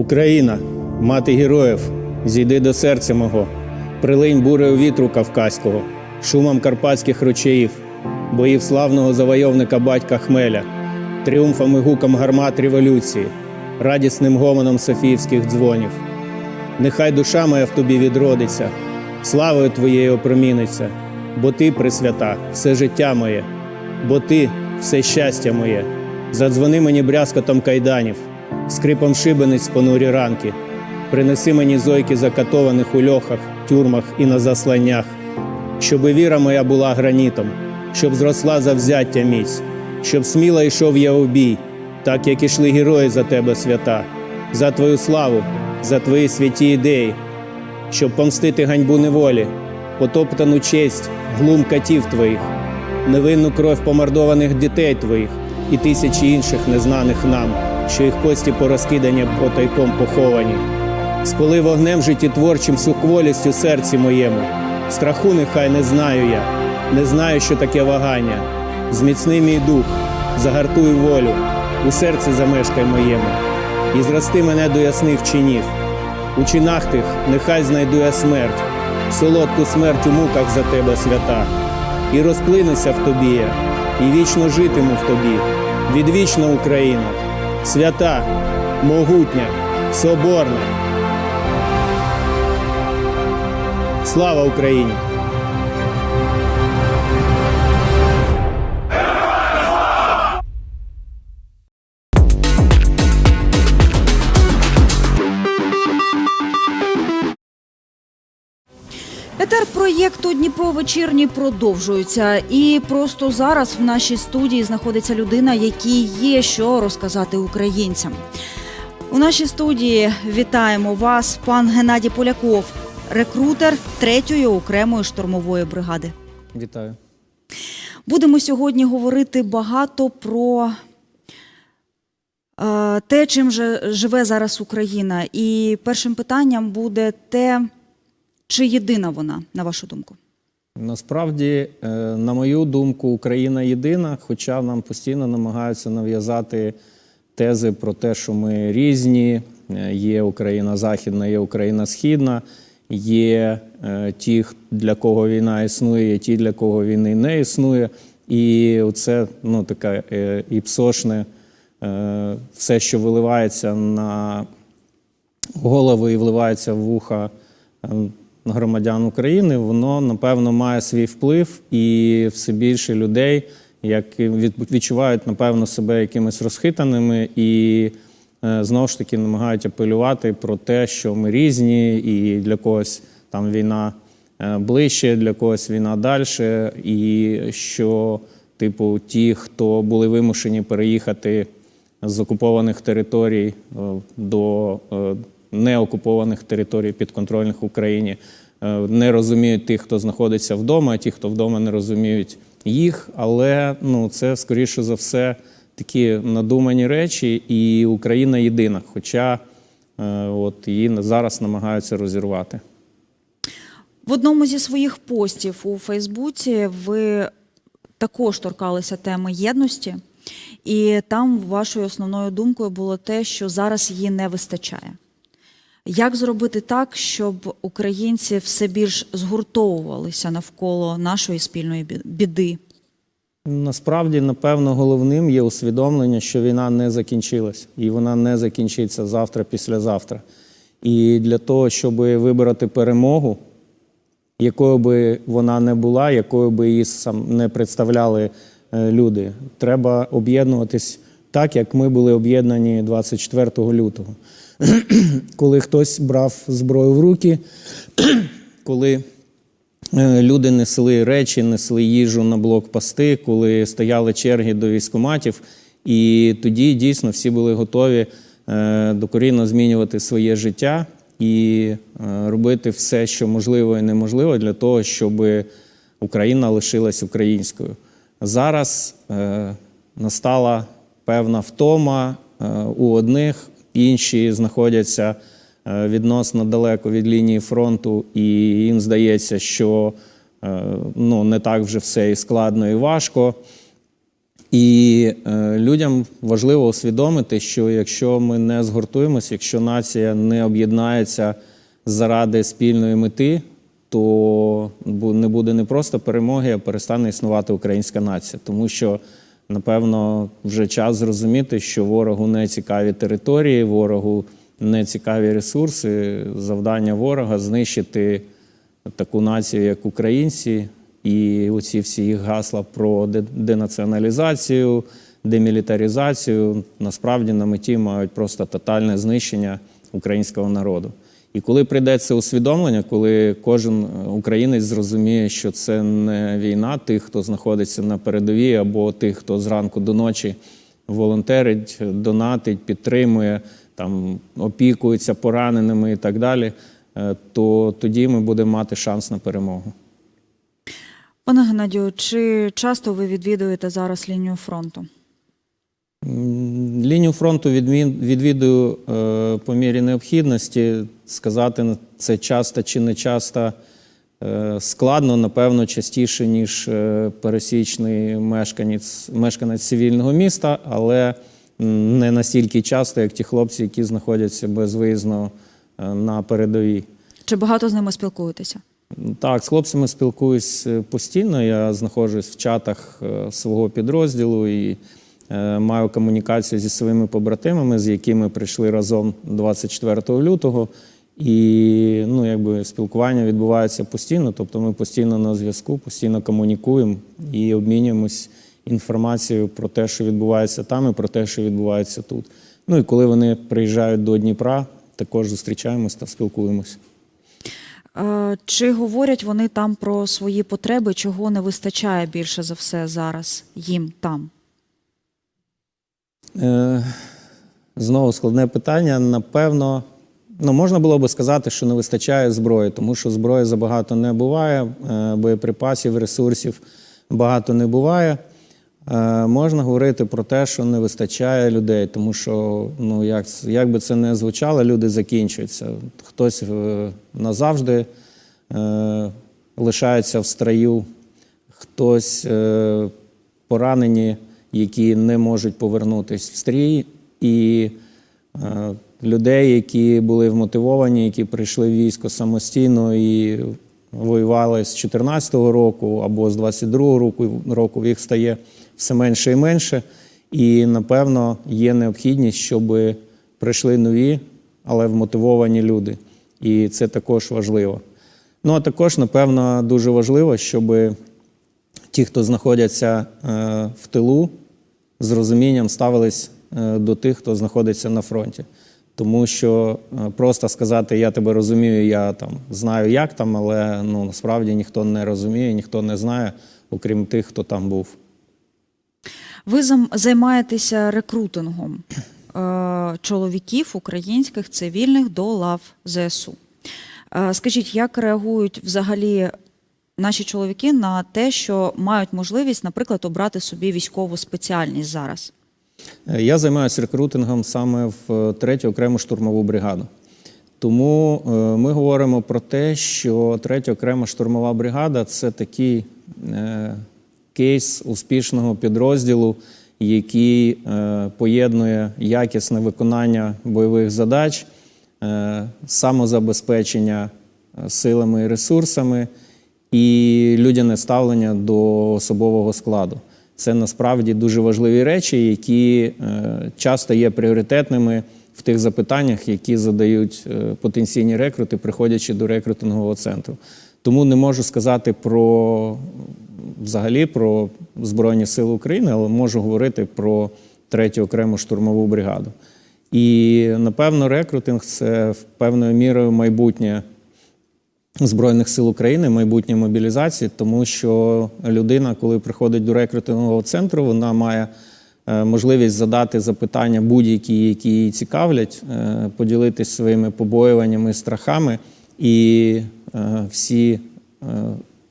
Україна, мати героїв, зійди до серця мого, прилинь бурею вітру кавказького, шумом карпатських ручаїв, боїв славного завойовника батька Хмеля, тріумфом і гуком гармат революції, радісним гомоном софіївських дзвонів. Нехай душа моя в тобі відродиться, славою твоєю опроміниться, бо ти присвята, все життя моє, бо ти все щастя моє. Задзвони мені брязкотом кайданів, скрипом шибениць понурі ранки. Принеси мені зойки закатованих у льохах, тюрмах і на засланнях, щоби віра моя була гранітом, щоб зросла завзяття міць, щоб сміло йшов я у бій, так як ішли герої за тебе свята, за твою славу, за твої святі ідеї, щоб помстити ганьбу неволі, потоптану честь, глум катів твоїх, невинну кров помордованих дітей твоїх і тисячі інших незнаних нам, що їх кості порозкидані потайком поховані. Спали вогнем життєтворчим сухволістю серці моєму. Страху нехай не знаю я, не знаю, що таке вагання. Зміцни мій дух, загартуй волю, у серці замешкай моєму, і зрости мене до ясних чинів. У чинах тих нехай знайду я смерть, солодку смерть у муках за тебе свята, і розплинуся в тобі я, і вічно житиму в тобі, відвічна Україна, свята, могутня, соборна. Слава Україні! Проєкту Дніпро вечірній продовжується. І просто зараз в нашій студії знаходиться людина, якій є що розказати українцям. У нашій студії вітаємо вас, пан Геннадій Поляков, рекрутер 3-ї окремої штурмової бригади. Вітаю. Будемо сьогодні говорити багато про е, те, чим же живе зараз Україна. І першим питанням буде те, чи єдина вона, на вашу думку? Насправді, е, на мою думку, Україна єдина, хоча нам постійно намагаються нав'язати тези про те, що ми різні, е, є Україна Західна, є Україна Східна, є е, ті, для кого війна існує, є ті, для кого війни не існує. І це ну, таке е, іпсошне все, що виливається на голови і вливається в вуха е, громадян України, воно напевно має свій вплив, і все більше людей, які відчувають, напевно, себе якимись розхитаними і е, знову ж таки намагають апелювати про те, що ми різні, і для когось там війна е, ближче, для когось війна далі, і що, типу, ті, хто були вимушені переїхати з окупованих територій е, до неокупованих територій підконтрольних Україні, е, не розуміють тих, хто знаходиться вдома, а ті, хто вдома не розуміють їх. Але ну, це, скоріше за все, такі надумані речі, і Україна єдина. Хоча е, от її зараз намагаються розірвати. В одному зі своїх постів у Фейсбуці ви також торкалися теми єдності, і там вашою основною думкою було те, що зараз її не вистачає. Як зробити так, щоб українці все більш згуртовувалися навколо нашої спільної біди? Насправді, напевно, головним є усвідомлення, що війна не закінчилась, і вона не закінчиться завтра, післязавтра. І для того, щоб вибороти перемогу, якою би вона не була, якою би її сам не представляли е, люди, треба об'єднуватись так, як ми були об'єднані 24 лютого. Коли хтось брав зброю в руки, коли Е, Люди несли речі, несли їжу на блокпости, коли стояли черги до військоматів, і тоді дійсно всі були готові е, докорінно змінювати своє життя і е, робити все, що можливо і неможливо, для того, щоб Україна лишилась українською. Зараз настала певна втома у одних, інші знаходяться е, відносно далеко від лінії фронту, і їм здається, що е, ну, не так вже все і складно і важко. І е, людям важливо усвідомити, що якщо ми не згуртуємося, якщо нація не об'єднається заради спільної мети, то не буде не просто перемоги, а перестане існувати українська нація. Тому що, напевно, вже час зрозуміти, що ворогу не цікаві території, ворогу не цікаві ресурси. Завдання ворога знищити таку націю, як українці, і оці всі їх гасла про денаціоналізацію, демілітаризацію насправді на меті мають просто тотальне знищення українського народу. І коли прийде це усвідомлення, коли кожен е, українець зрозуміє, що це не війна тих, хто знаходиться на передовій, або тих, хто зранку до ночі волонтерить, донатить, підтримує, там опікується пораненими і так далі, е, то тоді ми будемо мати шанс на перемогу. Пане Геннадію, чи часто ви відвідуєте зараз лінію фронту? Лінію фронту відвідую е, по мірі необхідності. Сказати це часто чи не часто е, складно, напевно, частіше, ніж е, пересічний мешканець, мешканець цивільного міста, але не настільки часто, як ті хлопці, які знаходяться безвиїзно е, на передовій. Чи багато з ними спілкуєтеся? Так, з хлопцями спілкуюсь постійно. Я знаходжусь в чатах свого підрозділу і маю комунікацію зі своїми побратимами, з якими прийшли разом 24 лютого. І ну, якби спілкування відбувається постійно, тобто ми постійно на зв'язку, постійно комунікуємо і обмінюємось інформацією про те, що відбувається там, і про те, що відбувається тут. Ну і коли вони приїжджають до Дніпра, також зустрічаємось та спілкуємось. Чи говорять вони там про свої потреби, чого не вистачає більше за все зараз їм там? Е, Знову складне питання. Напевно, ну можна було би сказати, що не вистачає зброї, тому що зброї забагато не буває, е, боєприпасів, ресурсів багато не буває. Е, Можна говорити про те, що не вистачає людей, тому що, ну як, як би це не звучало, люди закінчуються. Хтось е, назавжди лишається в строю, хтось поранені, які не можуть повернутися в стрій, і людей, які були вмотивовані, які прийшли в військо самостійно і воювали з 2014 року або з 22 року, року їх стає все менше і менше. І напевно є необхідність, щоб прийшли нові, але вмотивовані люди. І це також важливо. Ну а також, напевно, дуже важливо, щоб ті, хто знаходяться е, в тилу, з розумінням ставились е, до тих, хто знаходиться на фронті. Тому що е, просто сказати Я тебе розумію, я там знаю, як там, але ну, насправді ніхто не розуміє, ніхто не знає, окрім тих, хто там був. Ви займаєтеся рекрутингом е, чоловіків українських цивільних до лав ЗСУ. Е, Скажіть, як реагують взагалі наші чоловіки на те, що мають можливість, наприклад, обрати собі військову спеціальність зараз? Е, Я займаюся рекрутингом саме в е, третю окрему штурмову бригаду. Тому е, ми говоримо про те, що третя окрема штурмова бригада це такий кейс успішного підрозділу, який поєднує якісне виконання бойових задач, самозабезпечення силами і ресурсами і людяне ставлення до особового складу. Це насправді дуже важливі речі, які е, часто є пріоритетними в тих запитаннях, які задають е, потенційні рекрути, приходячи до рекрутингового центру. Тому не можу сказати про взагалі про Збройні Сили України, але можу говорити про третю окрему штурмову бригаду. І напевно, рекрутинг це певною мірою майбутнє Збройних сил України, майбутнє мобілізації, тому що людина, коли приходить до рекрутингового центру, вона має е, можливість задати запитання будь-які, які її цікавлять, е, поділитися своїми побоюваннями, страхами, і е, всі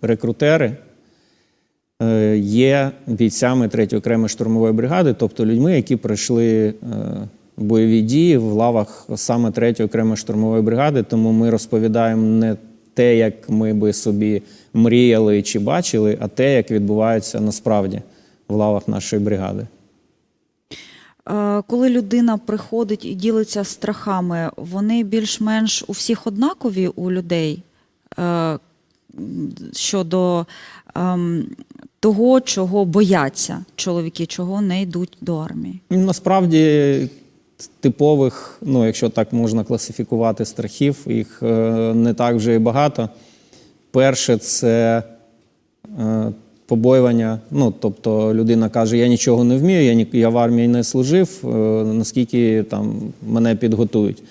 рекрутери є бійцями 3-ї окремої штурмової бригади, тобто людьми, які пройшли бойові дії в лавах саме 3-ї окремої штурмової бригади. Тому ми розповідаємо не те, як ми би собі мріяли чи бачили, а те, як відбувається насправді в лавах нашої бригади. Е, Коли людина приходить і ділиться страхами, вони більш-менш у всіх однакові у людей е, щодо ем, того, чого бояться чоловіки, чого не йдуть до армії. Насправді типових, ну якщо так можна класифікувати страхів, їх е, не так вже і багато. Перше, це е, побоювання. Ну, тобто людина каже, я нічого не вмію, я, ні, я в армії не служив, е, наскільки там мене підготують.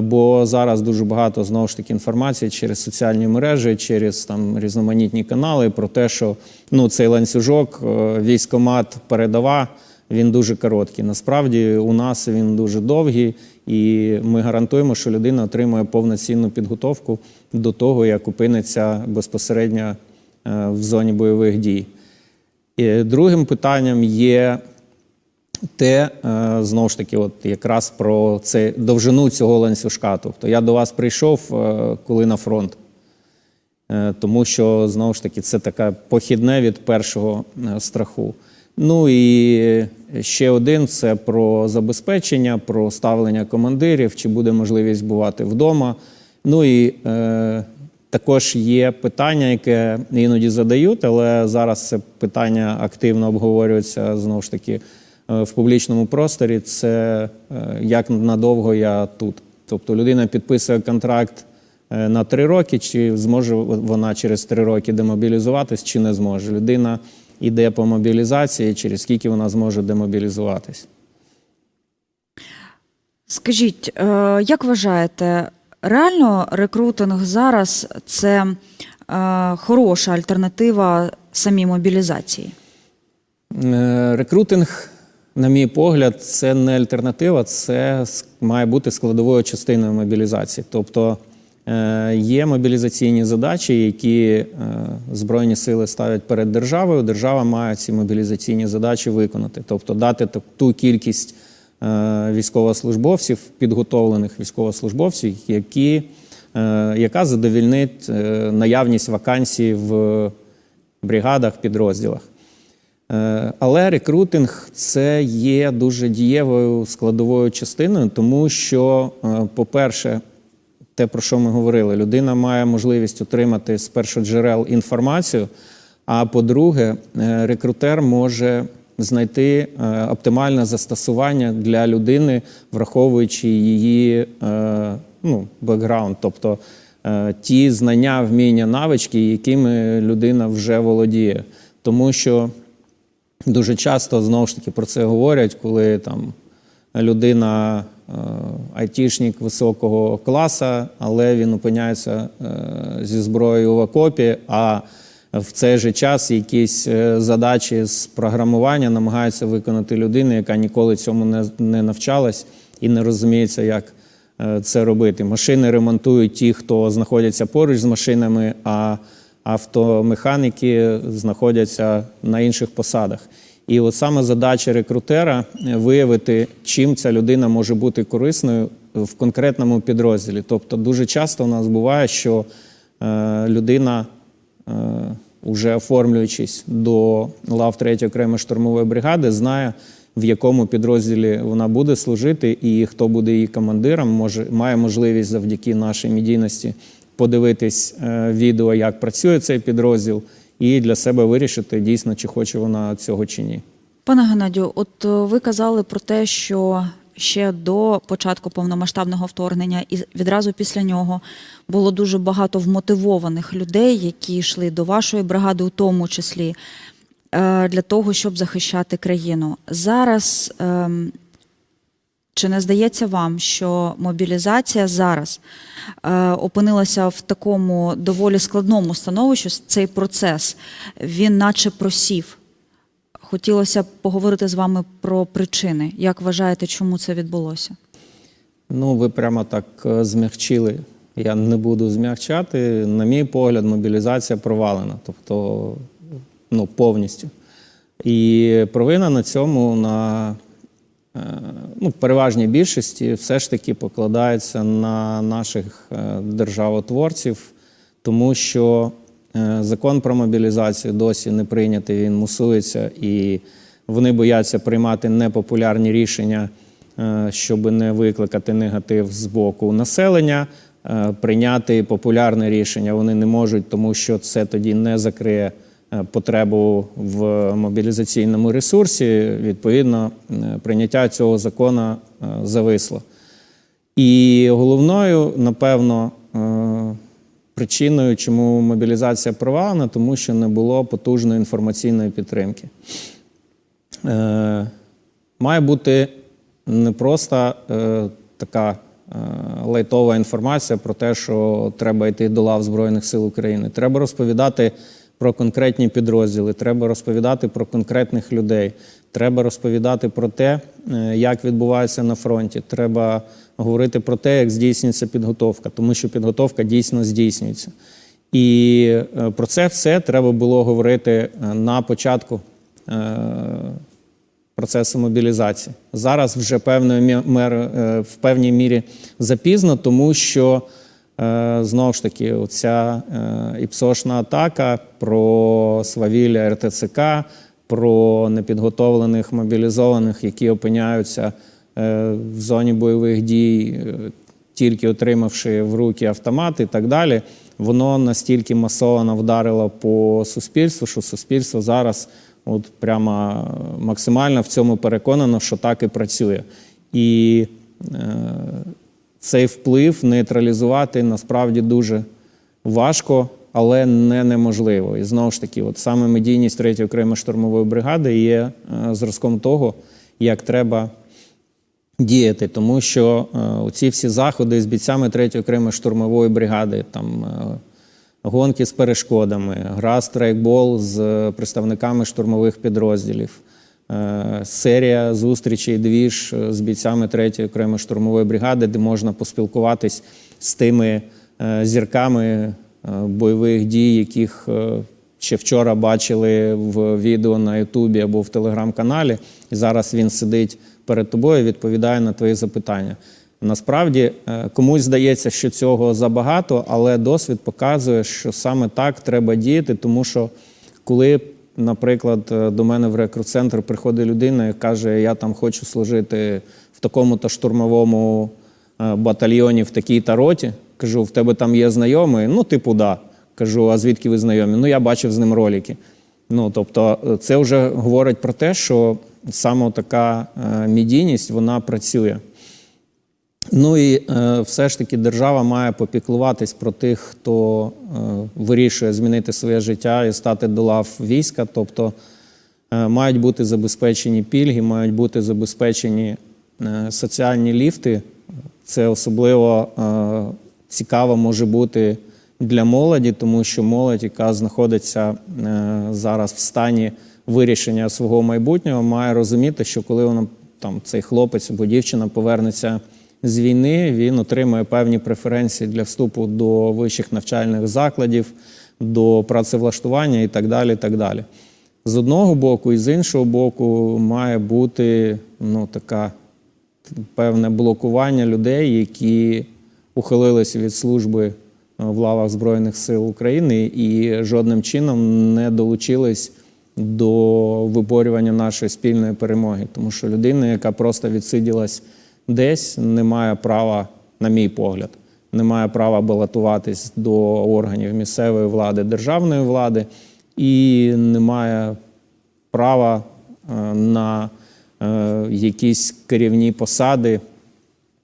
Бо зараз дуже багато знову ж таки інформації через соціальні мережі, через там різноманітні канали про те, що ну цей ланцюжок, військомат, передова, він дуже короткий. Насправді у нас він дуже довгий, і ми гарантуємо, що людина отримує повноцінну підготовку до того, як опиниться безпосередньо е, в зоні бойових дій. І другим питанням є те, е, знову ж таки, от якраз про це довжину цього ланцюжка. Тобто я до вас прийшов, е, коли на фронт, тому що знову ж таки це таке похідне від першого страху. Ну і ще один це про забезпечення, про ставлення командирів, чи буде можливість бувати вдома. Ну і е, також є питання, яке іноді задають, але зараз це питання активно обговорюється знову ж таки е, в публічному просторі. Це е, як надовго я тут. Тобто людина підписує контракт е, на три роки, чи зможе вона через три роки демобілізуватись, чи не зможе. Людина йде по мобілізації, через скільки вона зможе демобілізуватись. Скажіть, е, як вважаєте, реально рекрутинг зараз це е, хороша альтернатива самій мобілізації? Е, Рекрутинг, на мій погляд, це не альтернатива, це має бути складовою частиною мобілізації. Тобто є мобілізаційні задачі, які е, Збройні сили ставлять перед державою. Держава має ці мобілізаційні задачі виконати, тобто дати ту- кількість е, військовослужбовців, підготовлених військовослужбовців, які, е, яка задовільнить е, наявність вакансій в бригадах, підрозділах. Е, Але рекрутинг це є дуже дієвою складовою частиною, тому що, е, по-перше, те, про що ми говорили, людина має можливість отримати з першоджерел інформацію. А по-друге, е, рекрутер може знайти е, оптимальне застосування для людини, враховуючи її е, ну, бекграунд, тобто ті знання, вміння, навички, якими людина вже володіє. Тому що Дуже часто знову ж таки про це говорять, коли там людина е, айтішник високого класу, але він опиняється е, зі зброєю в окопі, а в цей же час якісь е, задачі з програмування намагається виконати людина, яка ніколи цьому не, не навчалась і не розуміється, як це робити. Машини ремонтують ті, хто знаходяться поруч з машинами, а автомеханіки знаходяться на інших посадах. І от саме задача рекрутера е, виявити, чим ця людина може бути корисною в конкретному підрозділі. Тобто, дуже часто у нас буває, що е, людина, е, уже оформлюючись до лав 3 окремої штурмової бригади, знає, в якому підрозділі вона буде служити, і хто буде її командиром, може має можливість завдяки нашій медійності подивитись відео, як працює цей підрозділ, і для себе вирішити дійсно, чи хоче вона цього чи ні. Пане Геннадію, от е, ви казали про те, що ще до початку повномасштабного вторгнення і відразу після нього було дуже багато вмотивованих людей, які йшли до вашої бригади, у тому числі е, для того, щоб захищати країну. Зараз ем, чи не здається вам, що мобілізація зараз е, опинилася в такому доволі складному становищі? Цей процес він наче просів. Хотілося б поговорити з вами про причини. Як вважаєте, чому це відбулося? Ну, ви прямо так е, змягчили. Я не буду змягчати. На мій погляд, мобілізація провалена, тобто ну, повністю. І провина на цьому на е, ну, переважній більшості все ж таки покладається на наших е, державотворців, тому що Е, Закон про мобілізацію досі не прийнятий, він мусується, і вони бояться приймати непопулярні рішення, щоб не викликати негатив з боку населення. Прийняти популярне рішення вони не можуть, тому що це тоді не закриє потребу в мобілізаційному ресурсі. Відповідно, е, прийняття цього закону е, зависло. І головною, напевно, е, причиною, чому мобілізація провалена, тому що не було потужної інформаційної підтримки. Е, Має бути не просто е, така е, лайтова інформація про те, що треба йти до лав Збройних сил України. Треба розповідати про конкретні підрозділи, треба розповідати про конкретних людей, треба розповідати про те, е, як відбувається на фронті. Треба говорити про те, як здійснюється підготовка, тому що підготовка дійсно здійснюється. І е, про це все треба було говорити е, на початку процесу мобілізації. Зараз вже певною в певній мірі запізно, тому що знову ж таки оця е, іпсошна атака про свавілля РТЦК, про непідготовлених мобілізованих, які опиняються е, в зоні бойових дій, е, тільки отримавши в руки автомат і так далі, воно настільки масово вдарило по суспільству, що суспільство зараз от прямо максимально в цьому переконано, що так і працює. І е, цей вплив нейтралізувати насправді дуже важко, але не неможливо. І знову ж таки, от саме медійність 3-ї окремої штурмової бригади є е, зразком того, як треба діяти, тому що е, ці всі заходи з бійцями 3-ї окремої штурмової бригади, там е, гонки з перешкодами, гра страйкбол з представниками штурмових підрозділів, серія зустрічей двіж е, з бійцями 3-ї окремої штурмової бригади, де можна поспілкуватись з тими е, зірками е, бойових дій, яких е, ще вчора бачили в відео на Ютубі або в телеграм-каналі, і зараз він сидить перед тобою і відповідає на твої запитання. Насправді е, комусь здається, що цього забагато, але досвід показує, що саме так треба діяти, тому що коли, наприклад, е, до мене в рекрут-центр приходить людина і каже, я там хочу служити в такому-то штурмовому е, батальйоні, в такій-то роті, кажу, в тебе там є знайомий? Ну, типу, да. Кажу, а звідки ви знайомі? Ну, я бачив з ним ролики. Ну, тобто, е, це вже говорить про те, що саме така медійність вона працює. Ну і е, все ж таки держава має попіклуватись про тих, хто е, вирішує змінити своє життя і стати до лав війська. Тобто е, мають бути забезпечені пільги, мають бути забезпечені соціальні ліфти. Це особливо цікаво може бути для молоді, тому що молодь, яка знаходиться зараз в стані вирішення свого майбутнього, має розуміти, що коли вона там цей хлопець або дівчина повернеться з війни, він отримує певні преференції для вступу до вищих навчальних закладів, до працевлаштування і так далі. І так далі. З одного боку, і з іншого боку, має бути ну, така певне блокування людей, які ухилилися від служби е, в лавах Збройних сил України і жодним чином не долучились до виборювання нашої спільної перемоги. Тому що людина, яка просто відсиділась десь, не має права, на мій погляд, не має права балотуватись до органів місцевої влади, державної влади і не має права е, на е, якісь керівні посади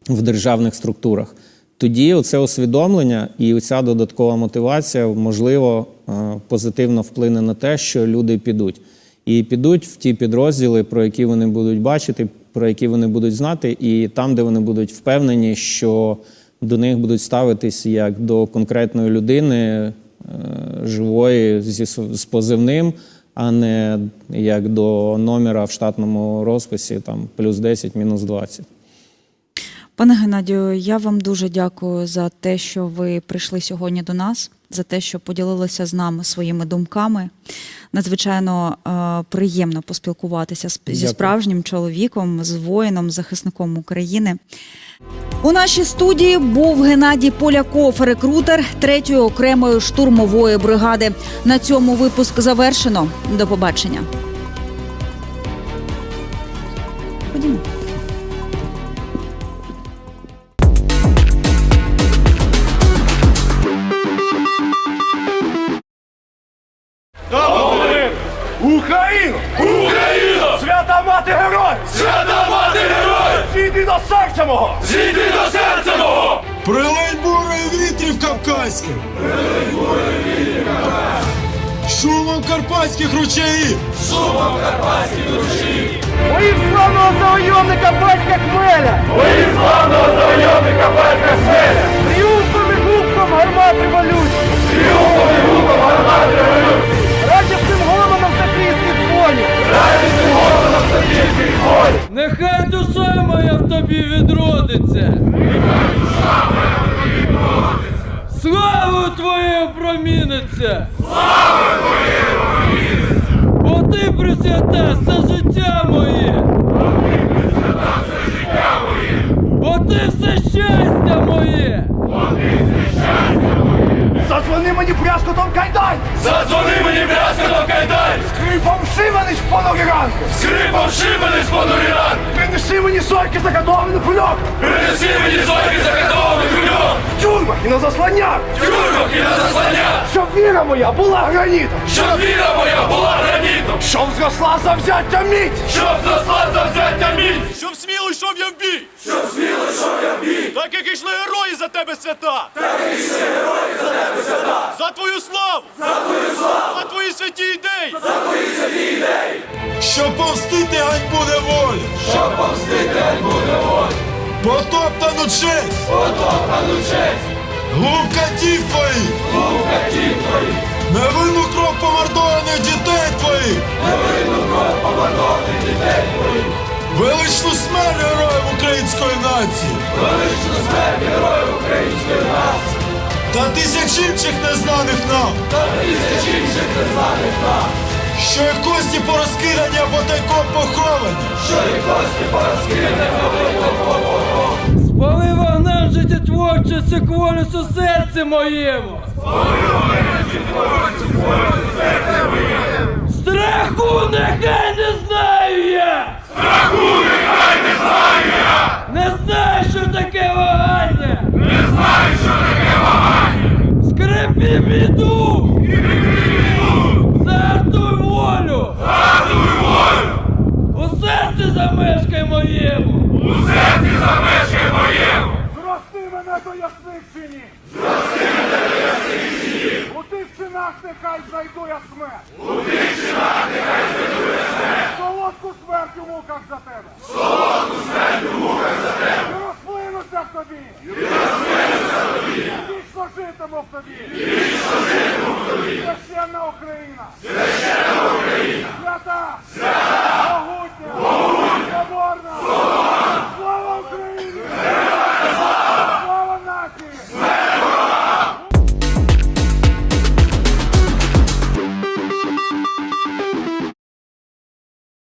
в державних структурах. Тоді це усвідомлення і ця додаткова мотивація можливо е, позитивно вплине на те, що люди підуть. І підуть в ті підрозділи, про які вони будуть бачити, про які вони будуть знати, і там, де вони будуть впевнені, що до них будуть ставитись як до конкретної людини е, живої зі з позивним, а не як до номера в штатному розписі там плюс 10, мінус 20. Пане Геннадію, я вам дуже дякую за те, що ви прийшли сьогодні до нас, за те, що поділилися з нами своїми думками. Надзвичайно е, приємно поспілкуватися з- зі справжнім чоловіком, з воїном, захисником України. У нашій студії був Геннадій Поляков, рекрутер 3-ї окремої штурмової бригади. На цьому випуск завершено. До побачення. Тобі відродиться. Славою твоєю проміниться. Славою твоєю проміниться. Бо ти присвята все життя моє. Бо ти все життя моє! Бо ти все щастя моє. Задзвони мені брязкотом кайдань! Задзвони мені брязкотом кайдань! Скрипом шиваний в понурі ранки! Скрипом шибаний з понурі ранки! Принеси мені сорки заготовлений кульок! Принеси мені зорки закатований кульок! В тюрмах і на засланнях! В тюрмах і на заслання! Щоб віра моя була гранітом! Щоб віра моя була гранітом! Щоб зросла завзяття міць! Щоб зросла завзяття міць! Щоб сміло йшов я в бій, Щоб сміло йшов я бій! так як ішли герої за тебе свята. Так як ішли герої за тебе свята. За твою славу. За твою славу. За твої святі ідеї. За твої святі ідеї. Щоб повстити ганьбу неволі! Щоб повстити буде волі! Потоптану честь! Потоптану честь! Глуп катів твоїх! Лукатів твоїх! Невинну кров помордованих дітей твоїх! Невинну кров помордованих дітей твоїх! Величну смерть героїв української нації! Величну смерть героїв української нації! Та тисяч інших незнаних нам! Та тисяч інших незнаних нам! Що і кості порозкидані або тайком поховані! Що і кості порозкидані Спали вогнем життєтворчості кволість у серці моєму. Страху нехай не знаю я! Страху нехай не знаю я! Не знаю, що таке вагання! Не знаю, що таке вагання! Скрипі біду! Зартуй волю! Зартуй волю! У серці замешкай моєму! Зрости мене до ясних чинів! Зрости мене до чинів! У чинах нехай знайду я смерть! У тих чинах нехай знайду я смерть! Солодку смерть у муках за тебе! Солодку смерть у муках за тебе! І розплинуся в тобі! І розплинуся в тобі! І вічно житиму в тобі! І вічно житиму в тобі! Священна Україна! Священна Україна! Свята!